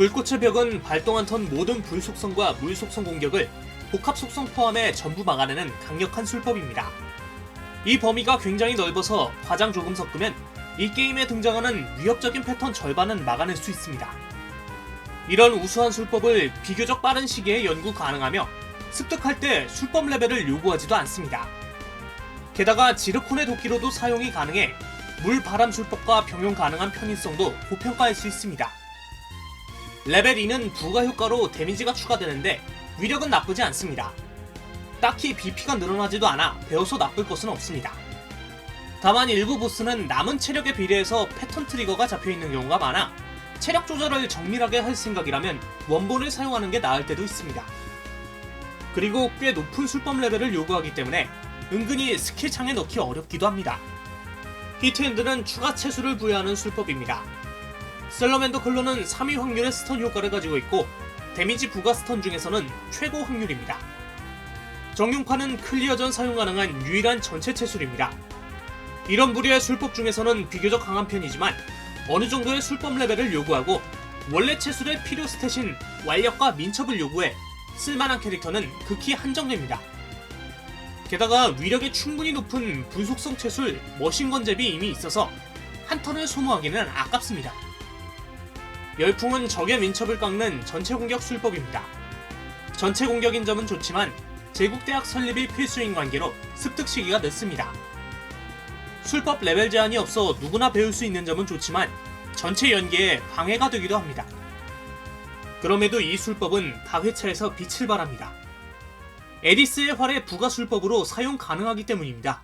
불꽃의 벽은 발동한 턴 모든 불 속성과 물 속성 공격을 복합 속성 포함해 전부 막아내는 강력한 술법입니다. 이 범위가 굉장히 넓어서 과장 조금 섞으면 이 게임에 등장하는 위협적인 패턴 절반은 막아낼 수 있습니다. 이런 우수한 술법을 비교적 빠른 시기에 연구 가능하며 습득할 때 술법 레벨을 요구하지도 않습니다. 게다가 지르콘의 도끼로도 사용이 가능해 물 바람 술법과 병용 가능한 편의성도 고평가할 수 있습니다. 레벨 2는 부가 효과로 데미지가 추가되는데 위력은 나쁘지 않습니다. 딱히 BP가 늘어나지도 않아 배워서 나쁠 것은 없습니다. 다만 일부 보스는 남은 체력에 비례해서 패턴 트리거가 잡혀있는 경우가 많아 체력 조절을 정밀하게 할 생각이라면 원본을 사용하는 게 나을 때도 있습니다. 그리고 꽤 높은 술법 레벨을 요구하기 때문에 은근히 스킬 창에 넣기 어렵기도 합니다. 히트핸드는 추가 채수를 부여하는 술법입니다. 셀러맨더 클로는 3위 확률의 스턴 효과를 가지고 있고 데미지 부가 스턴 중에서는 최고 확률입니다. 정용파는 클리어 전 사용 가능한 유일한 전체 채술입니다. 이런 부류의 술법 중에서는 비교적 강한 편이지만 어느 정도의 술법 레벨을 요구하고 원래 채술의 필요 스탯인 완력과 민첩을 요구해 쓸만한 캐릭터는 극히 한정됩니다. 게다가 위력이 충분히 높은 분속성 채술 머신건 잽이 이미 있어서 한 턴을 소모하기는 아깝습니다. 열풍은 적의 민첩을 깎는 전체 공격 술법입니다. 전체 공격인 점은 좋지만 제국대학 설립이 필수인 관계로 습득 시기가 늦습니다. 술법 레벨 제한이 없어 누구나 배울 수 있는 점은 좋지만 전체 연계에 방해가 되기도 합니다. 그럼에도 이 술법은 다회차에서 빛을 발합니다. 에디스의 활의 부가 술법으로 사용 가능하기 때문입니다.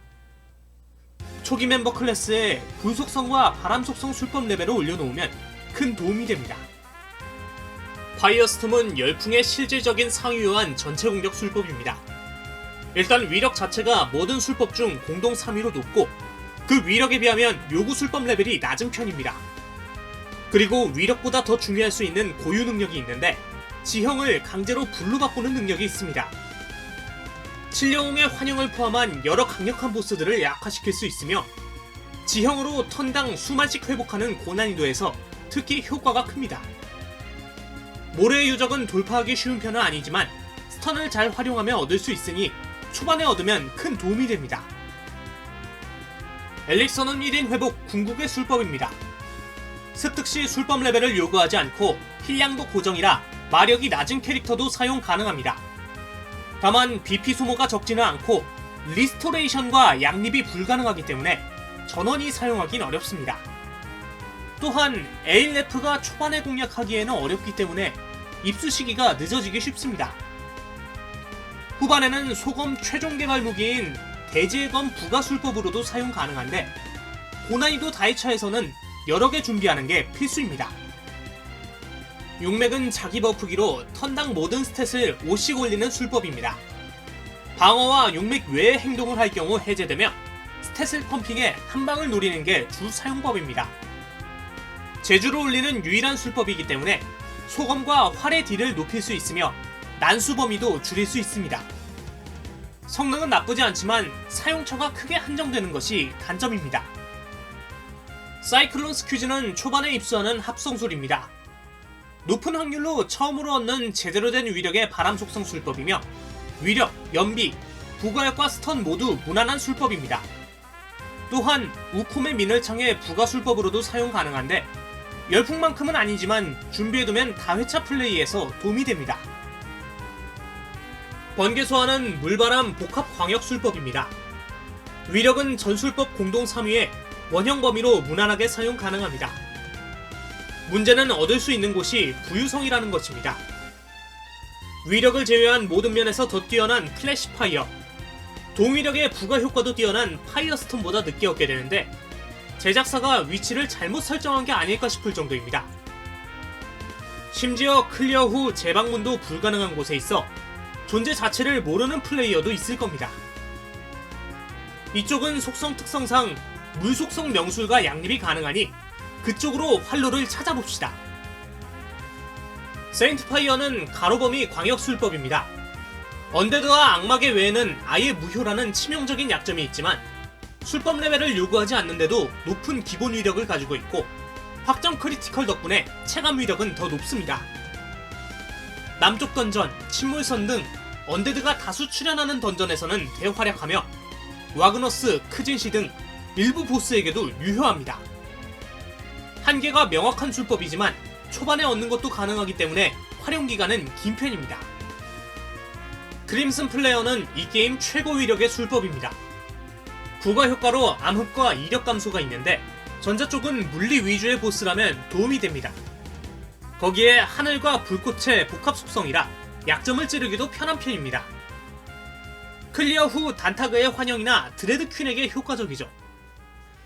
초기 멤버 클래스에 불속성과 바람 속성 술법 레벨을 올려놓으면 큰 도움이 됩니다. 파이어스톰은 열풍의 실질적인 상위요한 전체 공격 술법입니다. 일단 위력 자체가 모든 술법 중 공동 3위로 높고 그 위력에 비하면 요구 술법 레벨이 낮은 편입니다. 그리고 위력보다 더 중요할 수 있는 고유 능력이 있는데 지형을 강제로 불로 바꾸는 능력이 있습니다. 칠령의 환영을 포함한 여러 강력한 보스들을 약화시킬 수 있으며 지형으로 턴당 수만씩 회복하는 고난이도에서 특히 효과가 큽니다. 모래의 유적은 돌파하기 쉬운 편은 아니지만 스턴을 잘 활용하며 얻을 수 있으니 초반에 얻으면 큰 도움이 됩니다. 엘릭서는 1인 회복 궁극의 술법입니다. 습득 시 술법 레벨을 요구하지 않고 힐량도 고정이라 마력이 낮은 캐릭터도 사용 가능합니다. 다만 BP 소모가 적지는 않고 리스토레이션과 양립이 불가능하기 때문에 전원이 사용하긴 어렵습니다. 또한 에일레프가 초반에 공략하기에는 어렵기 때문에 입수 시기가 늦어지기 쉽습니다. 후반에는 소검 최종 개발 무기인 대지의 검 부가술법으로도 사용 가능한데 고난이도 다이차에서는 여러 개 준비하는 게 필수입니다. 용맥은 자기 버프기로 턴당 모든 스탯을 5씩 올리는 술법입니다. 방어와 용맥 외의 행동을 할 경우 해제되며 스탯을 펌핑해 한 방을 노리는 게 주 사용법입니다. 제주로 올리는 유일한 술법이기 때문에 소검과 활의 딜을 높일 수 있으며 난수 범위도 줄일 수 있습니다. 성능은 나쁘지 않지만 사용처가 크게 한정되는 것이 단점입니다. 사이클론 스퀴즈는 초반에 입수하는 합성술입니다. 높은 확률로 처음으로 얻는 제대로 된 위력의 바람 속성 술법이며 위력, 연비, 부가역과 스턴 모두 무난한 술법입니다. 또한 우콤의 미늘창의 부가 술법으로도 사용 가능한데 열풍만큼은 아니지만 준비해두면 다회차 플레이에서 도움이 됩니다. 번개 소환은 물바람 복합 광역 술법입니다. 위력은 전술법 공동 3위에 원형 범위로 무난하게 사용 가능합니다. 문제는 얻을 수 있는 곳이 부유성이라는 것입니다. 위력을 제외한 모든 면에서 더 뛰어난 플래시 파이어, 동위력의 부가 효과도 뛰어난 파이어 스톤보다 늦게 얻게 되는데 제작사가 위치를 잘못 설정한 게 아닐까 싶을 정도입니다. 심지어 클리어 후 재방문도 불가능한 곳에 있어 존재 자체를 모르는 플레이어도 있을 겁니다. 이쪽은 속성 특성상 물 속성 명술과 양립이 가능하니 그쪽으로 활로를 찾아봅시다. 세인트 파이어는 가로범위 광역술법입니다. 언데드와 악마계 외에는 아예 무효라는 치명적인 약점이 있지만 술법 레벨을 요구하지 않는데도 높은 기본 위력을 가지고 있고 확정 크리티컬 덕분에 체감 위력은 더 높습니다. 남쪽 던전, 침몰선 등 언데드가 다수 출연하는 던전에서는 대활약하며 와그너스, 크진시 등 일부 보스에게도 유효합니다. 한계가 명확한 술법이지만 초반에 얻는 것도 가능하기 때문에 활용 기간은 긴 편입니다. 크림슨 플레이어는 이 게임 최고 위력의 술법입니다. 부가 효과로 암흑과 이력 감소가 있는데 전자 쪽은 물리 위주의 보스라면 도움이 됩니다. 거기에 하늘과 불꽃의 복합 속성이라 약점을 찌르기도 편한 편입니다. 클리어 후 단타그의 환영이나 드레드 퀸에게 효과적이죠.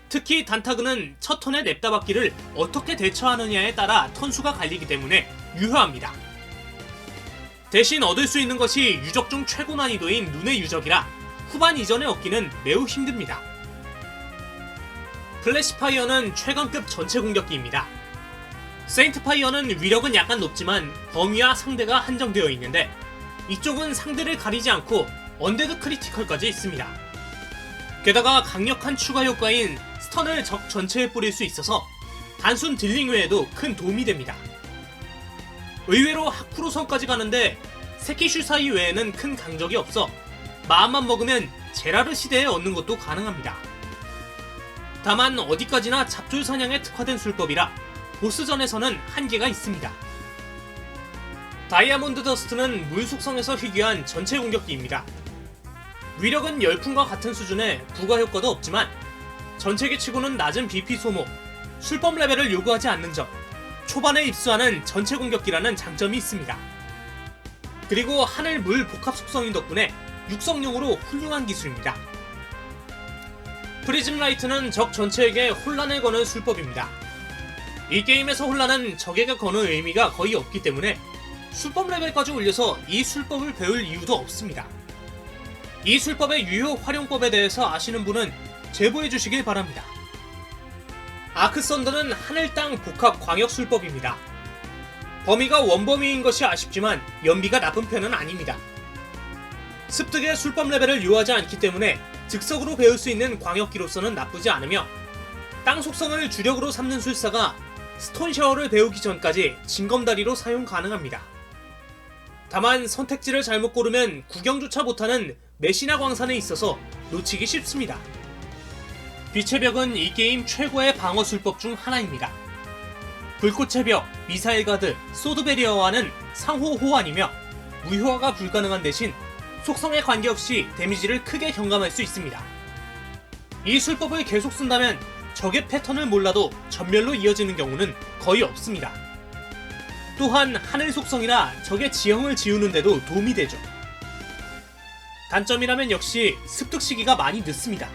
특히 단타그는 첫 턴의 냅다 받기를 어떻게 대처하느냐에 따라 턴수가 갈리기 때문에 유효합니다. 대신 얻을 수 있는 것이 유적 중 최고 난이도인 눈의 유적이라 후반 이전에 얻기는 매우 힘듭니다. 플래시파이어는 최강급 전체 공격기입니다. 세인트파이어는 위력은 약간 높지만 범위와 상대가 한정되어 있는데 이쪽은 상대를 가리지 않고 언데드 크리티컬까지 있습니다. 게다가 강력한 추가 효과인 스턴을 적 전체에 뿌릴 수 있어서 단순 딜링 외에도 큰 도움이 됩니다. 의외로 하쿠로선까지 가는데 세키슈 사이 외에는 큰 강적이 없어 마음만 먹으면 제라르 시대에 얻는 것도 가능합니다. 다만 어디까지나 잡졸 사냥에 특화된 술법이라 보스전에서는 한계가 있습니다. 다이아몬드 더스트는 물 속성에서 희귀한 전체 공격기입니다. 위력은 열풍과 같은 수준의 부가 효과도 없지만 전체기 치고는 낮은 BP 소모, 술법 레벨을 요구하지 않는 점, 초반에 입수하는 전체 공격기라는 장점이 있습니다. 그리고 하늘 물 복합 속성인 덕분에 육성용으로 훌륭한 기술입니다. 프리즘 라이트는 적 전체에게 혼란을 거는 술법입니다. 이 게임에서 혼란은 적에게 거는 의미가 거의 없기 때문에 술법 레벨까지 올려서 이 술법을 배울 이유도 없습니다. 이 술법의 유효 활용법에 대해서 아시는 분은 제보해 주시길 바랍니다. 아크 썬더는 하늘 땅 복합 광역 술법입니다. 범위가 원범위인 것이 아쉽지만 연비가 나쁜 편은 아닙니다. 습득의 술법 레벨을 요하지 않기 때문에 즉석으로 배울 수 있는 광역기로서는 나쁘지 않으며 땅 속성을 주력으로 삼는 술사가 스톤 샤워를 배우기 전까지 징검다리로 사용 가능합니다. 다만 선택지를 잘못 고르면 구경조차 못하는 메시나 광산에 있어서 놓치기 쉽습니다. 빛의 벽은 이 게임 최고의 방어 술법 중 하나입니다. 불꽃의 벽, 미사일 가드, 소드 베리어와는 상호 호환이며 무효화가 불가능한 대신 속성에 관계없이 데미지를 크게 경감할 수 있습니다. 이 술법을 계속 쓴다면 적의 패턴을 몰라도 전멸로 이어지는 경우는 거의 없습니다. 또한 하늘 속성이라 적의 지형을 지우는데도 도움이 되죠. 단점이라면 역시 습득 시기가 많이 늦습니다.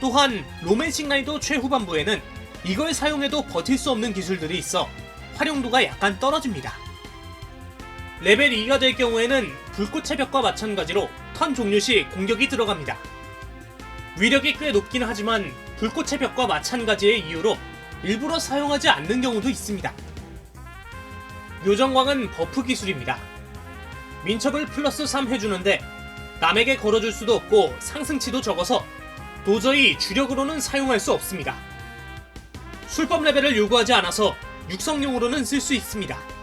또한 로맨싱 난이도 최후반부에는 이걸 사용해도 버틸 수 없는 기술들이 있어 활용도가 약간 떨어집니다. 레벨 2가 될 경우에는 불꽃의 벽과 마찬가지로 턴 종료 시 공격이 들어갑니다. 위력이 꽤 높긴 하지만 불꽃의 벽과 마찬가지의 이유로 일부러 사용하지 않는 경우도 있습니다. 요정광은 버프 기술입니다. 민첩을 플러스 3 해주는데 남에게 걸어줄 수도 없고 상승치도 적어서 도저히 주력으로는 사용할 수 없습니다. 술법 레벨을 요구하지 않아서 육성용으로는 쓸 수 있습니다.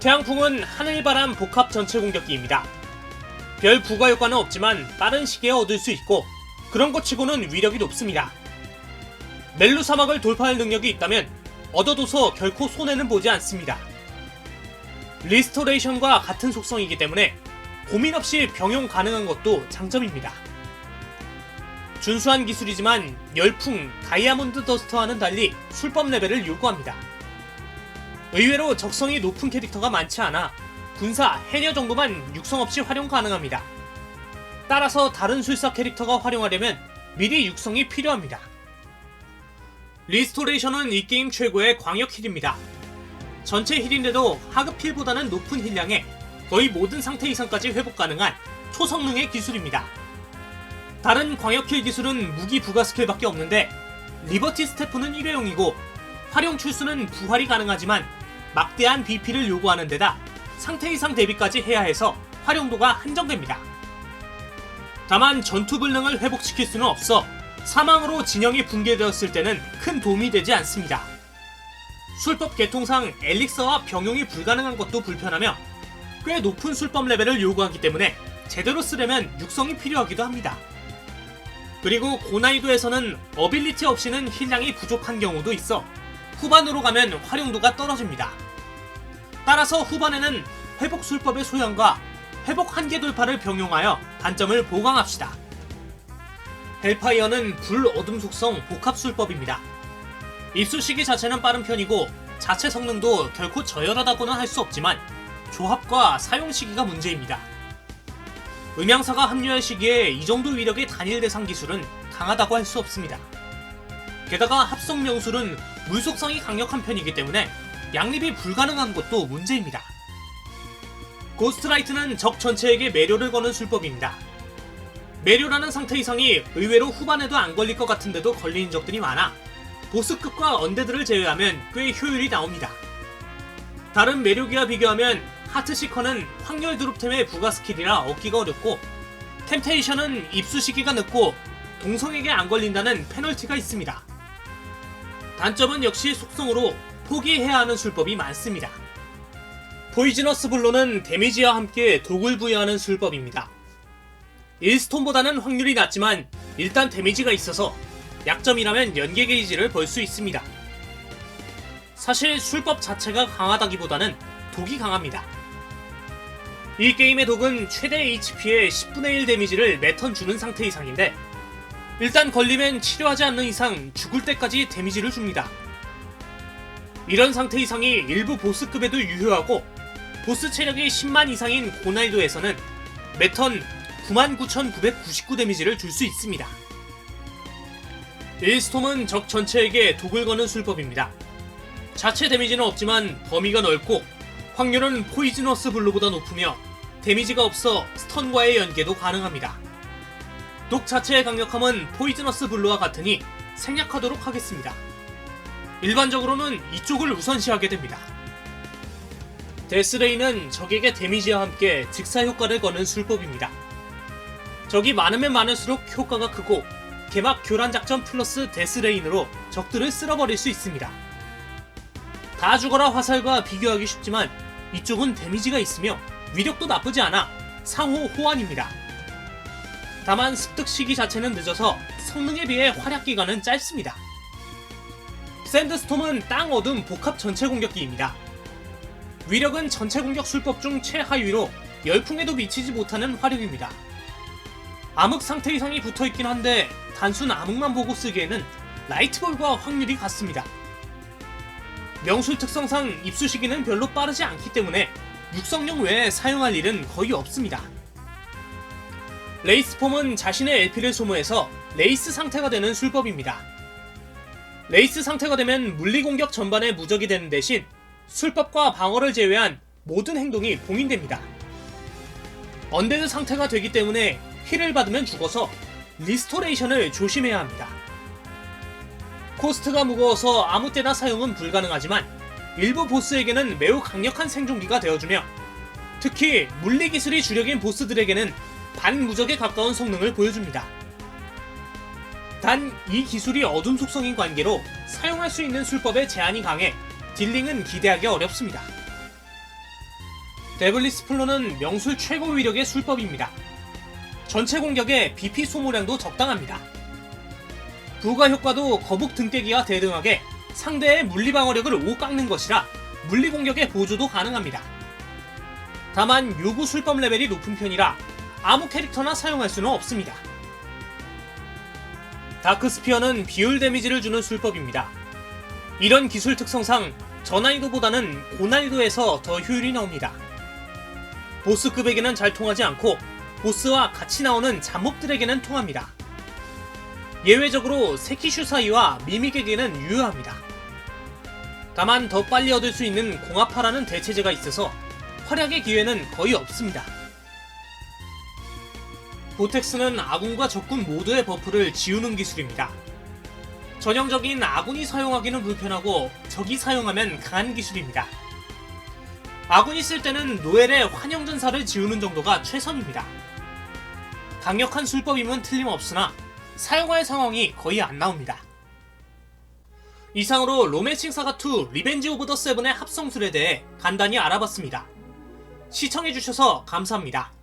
태양풍은 하늘바람 복합 전체 공격기입니다. 별 부가 효과는 없지만 빠른 시기에 얻을 수 있고 그런 것 치고는 위력이 높습니다. 멜루 사막을 돌파할 능력이 있다면 얻어둬서 결코 손해는 보지 않습니다. 리스토레이션과 같은 속성이기 때문에 고민 없이 병용 가능한 것도 장점입니다. 준수한 기술이지만 열풍, 다이아몬드 더스터와는 달리 술법 레벨을 요구합니다. 의외로 적성이 높은 캐릭터가 많지 않아 군사, 해녀 정도만 육성 없이 활용 가능합니다. 따라서 다른 술사 캐릭터가 활용하려면 미리 육성이 필요합니다. 리스토레이션은 이 게임 최고의 광역 힐입니다. 전체 힐인데도 하급 힐보다는 높은 힐량에 거의 모든 상태 이상까지 회복 가능한 초성능의 기술입니다. 다른 광역 힐 기술은 무기 부가 스킬밖에 없는데 리버티 스태프는 일회용이고 활용 출수는 부활이 가능하지만 막대한 BP를 요구하는 데다 상태 이상 대비까지 해야 해서 활용도가 한정됩니다. 다만 전투 불능을 회복시킬 수는 없어 사망으로 진영이 붕괴되었을 때는 큰 도움이 되지 않습니다. 술법 개통상 엘릭서와 병용이 불가능한 것도 불편하며 꽤 높은 술법 레벨을 요구하기 때문에 제대로 쓰려면 육성이 필요하기도 합니다. 그리고 고난이도에서는 어빌리티 없이는 힐량이 부족한 경우도 있어 후반으로 가면 활용도가 떨어집니다. 따라서 후반에는 회복 술법의 소형과 회복 한계 돌파를 병용하여 단점을 보강합시다. 헬파이어는 불 어둠 속성 복합 술법입니다. 입수 시기 자체는 빠른 편이고 자체 성능도 결코 저열하다고는 할 수 없지만 조합과 사용 시기가 문제입니다. 음향사가 합류할 시기에 이 정도 위력의 단일 대상 기술은 강하다고 할 수 없습니다. 게다가 합성 명술은 물속성이 강력한 편이기 때문에 양립이 불가능한 것도 문제입니다. 고스트라이트는 적 전체에게 매료를 거는 술법입니다. 매료라는 상태 이상이 의외로 후반에도 안 걸릴 것 같은데도 걸리는 적들이 많아 보스급과 언데드를 제외하면 꽤 효율이 나옵니다. 다른 매료기와 비교하면 하트시커는 확률 드롭템의 부가 스킬이라 얻기가 어렵고 템테이션은 입수 시기가 늦고 동성에게 안 걸린다는 페널티가 있습니다. 단점은 역시 속성으로 포기해야 하는 술법이 많습니다. 포이즈너스 블로는 데미지와 함께 독을 부여하는 술법입니다. 1스톤보다는 확률이 낮지만 일단 데미지가 있어서 약점이라면 연계 게이지를 벌 수 있습니다. 사실 술법 자체가 강하다기보다는 독이 강합니다. 이 게임의 독은 최대 HP의 10분의 1 데미지를 매턴 주는 상태 이상인데 일단 걸리면 치료하지 않는 이상 죽을 때까지 데미지를 줍니다. 이런 상태 이상이 일부 보스급에도 유효하고 보스 체력이 10만 이상인 고난이도에서는 매턴 99,999 데미지를 줄 수 있습니다. 일스톰은 적 전체에게 독을 거는 술법입니다. 자체 데미지는 없지만 범위가 넓고 확률은 포이즈너스 블루보다 높으며 데미지가 없어 스턴과의 연계도 가능합니다. 독 자체의 강력함은 포이즈너스 블루와 같으니 생략하도록 하겠습니다. 일반적으로는 이쪽을 우선시하게 됩니다. 데스레이는 적에게 데미지와 함께 직사 효과를 거는 술법입니다. 적이 많으면 많을수록 효과가 크고 개막 교란 작전 플러스 데스레인으로 적들을 쓸어버릴 수 있습니다. 다 죽어라 화살과 비교하기 쉽지만 이쪽은 데미지가 있으며 위력도 나쁘지 않아 상호 호환입니다. 다만 습득 시기 자체는 늦어서 성능에 비해 활약 기간은 짧습니다. 샌드스톰은 땅 어둠 복합 전체 공격기입니다. 위력은 전체 공격 술법 중 최하위로 열풍에도 미치지 못하는 화력입니다. 암흑 상태 이상이 붙어 있긴 한데 단순 암흑만 보고 쓰기에는 라이트볼과 확률이 같습니다. 명술 특성상 입수 시기는 별로 빠르지 않기 때문에 육성용 외에 사용할 일은 거의 없습니다. 레이스폼은 자신의 LP를 소모해서 레이스 상태가 되는 술법입니다. 레이스 상태가 되면 물리 공격 전반에 무적이 되는 대신 술법과 방어를 제외한 모든 행동이 봉인됩니다. 언데드 상태가 되기 때문에 힐을 받으면 죽어서 리스토레이션을 조심해야 합니다. 코스트가 무거워서 아무 때나 사용은 불가능하지만 일부 보스에게는 매우 강력한 생존기가 되어주며 특히 물리 기술이 주력인 보스들에게는 반무적에 가까운 성능을 보여줍니다. 단 이 기술이 어둠 속성인 관계로 사용할 수 있는 술법에 제한이 강해 딜링은 기대하기 어렵습니다. 데블리스 플로는 명술 최고 위력의 술법입니다. 전체 공격에 BP 소모량도 적당합니다. 부가 효과도 거북 등깨기와 대등하게 상대의 물리 방어력을 5 깎는 것이라 물리 공격의 보조도 가능합니다. 다만 요구 술법 레벨이 높은 편이라 아무 캐릭터나 사용할 수는 없습니다. 다크스피어는 비율 데미지를 주는 술법입니다. 이런 기술 특성상 저난이도보다는 고난이도에서 더 효율이 나옵니다. 보스급에게는 잘 통하지 않고 보스와 같이 나오는 잡목들에게는 통합니다. 예외적으로 세키슈 사이와 미믹에게는 유효합니다. 다만 더 빨리 얻을 수 있는 공합파라는 대체제가 있어서 활약의 기회는 거의 없습니다. 보텍스는 아군과 적군 모두의 버프를 지우는 기술입니다. 전형적인 아군이 사용하기는 불편하고 적이 사용하면 강한 기술입니다. 아군이 쓸 때는 노엘의 환영전사를 지우는 정도가 최선입니다. 강력한 술법임은 틀림없으나 사용할 상황이 거의 안 나옵니다. 이상으로 로맨싱 사가 2 리벤지 오브 더 세븐의 합성술에 대해 간단히 알아봤습니다. 시청해주셔서 감사합니다.